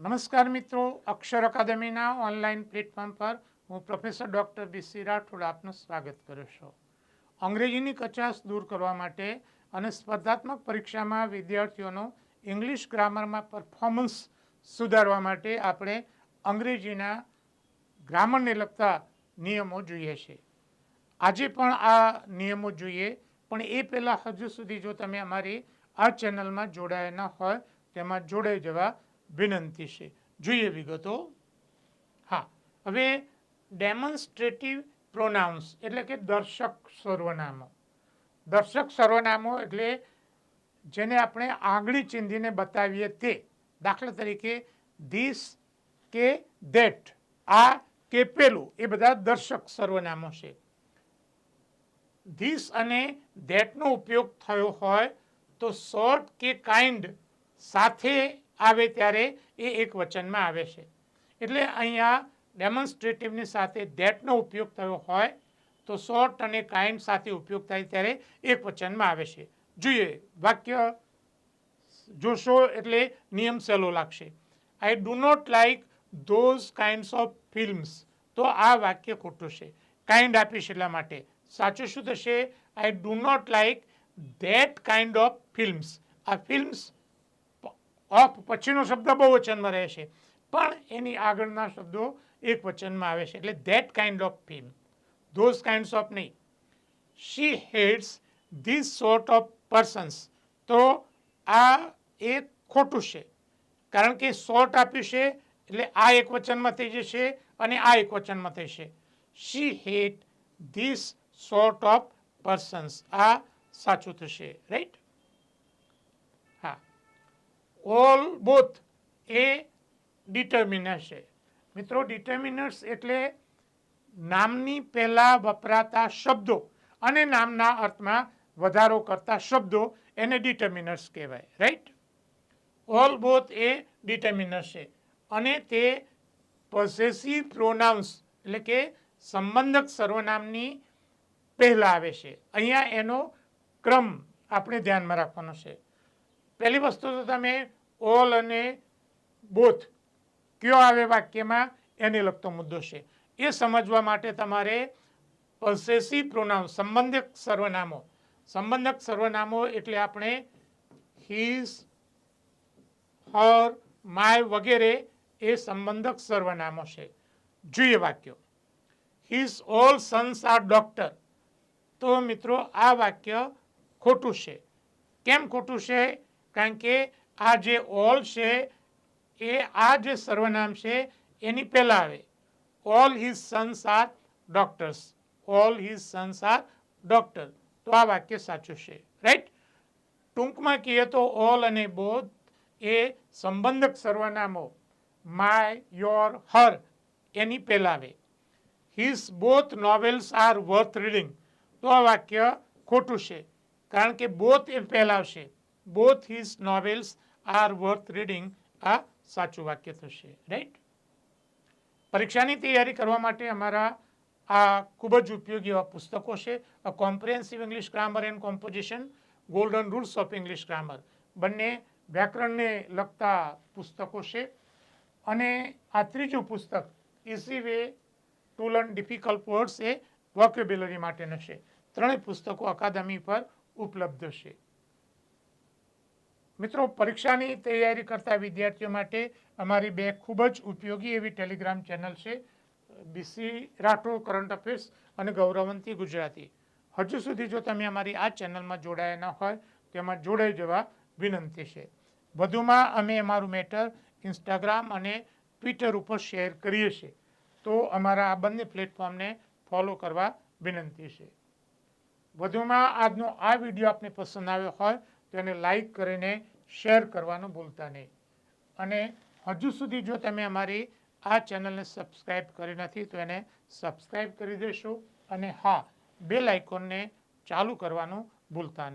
નમસ્કાર મિત્રો, અક્ષર અકાદમીના online platform પર હું પ્રોફેસર ડૉક્ટર બીસી રાઠોડ આપનું સ્વાગત કરું છું. અંગ્રેજીની કચાશ દૂર કરવા માટે અને સ્પર્ધાત્મક પરીક્ષામાં વિદ્યાર્થીઓનું ઇંગ્લિશ ગ્રામરમાં પરફોર્મન્સ સુધારવા માટે આપણે અંગ્રેજીના ગ્રામરને લગતા નિયમો જોઈએ છે. આજે પણ આ નિયમો જોઈએ, પણ એ પહેલાં હજુ સુધી જો તમે અમારી આ ચેનલમાં જોડાયા ન હોય, તેમાં જોડાઈ જવા વિનંતી છે. જોઈએ વિગતો. હા, હવે ડેમોન્સ્ટ્રેટિવ પ્રોનાઉન્સ એટલે કે દર્શક સર્વનામો દર્શક સર્વનામો એટલે જેને આપણે આંગળી ચીંધીને બતાવીએ તે. દાખલા તરીકે ધીસ કે ધેટ આ કે પેલું, એ બધા દર્શક સર્વનામો છે. ધીસ અને ધેટનો ઉપયોગ થયો હોય તો શોર્ટ કે કાઇન્ડ સાથે આવે ત્યારે એ એક વચનમાં આવે છે. એટલે અહીંયા ડેમોન્સ્ટ્રેટિવની સાથે ધેટનો ઉપયોગ થયો હોય તો શોર્ટ અને કાઇન્ડ સાથે ઉપયોગ થાય ત્યારે એક વચનમાં આવે છે. જોઈએ, વાક્ય જોશો એટલે નિયમ સહેલો લાગશે. I do not like those kinds of films તો આ વાક્ય ખોટું છે. કાઇન્ડ આપીશ એટલા માટે. સાચું શું થશે? I do not like that kind of films આ ફિલ્મ્સ ઓફ પછીનો શબ્દ બહુ વચનમાં રહે છે. પણ એની આગળના શબ્દો એક વચનમાં આવે છે. એટલે that kind of film those kinds of નહીં. She hates this sort of persons તો આ એ ખોટું છે. કારણ કે શોર્ટ આપ્યું છે, એટલે આ એક વચનમાં થઈ જશે અને આ એક વચનમાં થશે she hate this sort of persons આ સાચું થશે. રાઈટ ઓલ બોથ એ ડિટર્મિનર્સ છે. મિત્રો ડિટર્મિનર્સ એટલે નામની પહેલાં વપરાતા શબ્દો અને નામના અર્થમાં વધારો કરતા શબ્દો એને ડિટર્મિનર્સ કહેવાય રાઈટ ઓલ બોથ એ ડિટર્મિનર્સ છે. અને તે પોઝેસિવ પ્રોનાઉન્સ એટલે કે સંબંધક સર્વનામની પહેલાં આવે છે. અહીંયા એનો ક્રમ આપણે ધ્યાનમાં રાખવાનો છે. પહેલી વસ્તુ તો તમે ઓલ અને બોથ કયો આવે વાક્યમાં એને લગતો મુદ્દો છે. એ સમજવા માટે તમારે પસેસી પ્રોનામ સંબંધક સર્વનામો. સંબંધક સર્વનામો એટલે આપણે હિઝ હર માય વગેરે એ સંબંધક સર્વનામો છે. જોઈએ વાક્યો. His all sons are doctor તો મિત્રો આ વાક્ય ખોટું છે. કેમ ખોટું છે? કારણ કે આ જે ઓલ છે, એ આ જે સર્વનામ છે, એની પહેલાં આવે. All his sons are doctors all his sons are doctor તો આ વાક્ય સાચું છે. રાઈટ ટૂંકમાં કહીએ તો ઓલ અને બોધ એ સંબંધક સર્વનામો. માય યોર હર એની પહેલાં આવે. His both novels are worth reading તો આ વાક્ય ખોટું છે. કારણ કે બોથ એ પહેલાં આવશે. Both his novels are worth reading આ સાચું વાક્ય થશે રાઈટ પરીક્ષાની તૈયારી કરવા માટે અમારા આ ખૂબ જ ઉપયોગી એવા પુસ્તકો છે. A comprehensive English grammar and composition golden rules of English grammar બંને વ્યાકરણને લગતા પુસ્તકો છે. અને આ ત્રીજું પુસ્તક easy way to learn difficult words A vocabulary માટેનું છે. ત્રણેય પુસ્તકો અકાદમી પર ઉપલબ્ધ છે. મિત્રો, પરીક્ષાની તૈયારી કરતા વિદ્યાર્થીઓ માટે અમારી બે ખૂબ જ ઉપયોગી એવી ટેલિગ્રામ ચેનલ છે, બીસી રાઠોડ, કરંટ અફેર્સ અને ગૌરવંતી ગુજરાતી. હજુ સુધી જો તમે અમારી આ ચેનલમાં જોડાયા ન હોય તેમાં જોડાઈ જવા વિનંતી છે. વધુમાં અમે અમારું મેટર ઇન્સ્ટાગ્રામ અને ટ્વિટર ઉપર શેર કરીએ છીએ. તો અમારા આ બંને પ્લેટફોર્મને ફોલો કરવા વિનંતી છે. વધુમાં આજનો આ વીડિયો આપને પસંદ આવ્યો હોય તો એને લાઈક કરીને શેર કરવાનું ભૂલતા નહીં. અને હજુ સુધી જો તમે અમારી આ ચેનલને સબસ્ક્રાઈબ કરી નથી, તો એને સબસ્ક્રાઈબ કરી દેશો અને હા બેલ આઇકોનને ચાલુ કરવાનું ભૂલતા નહીં.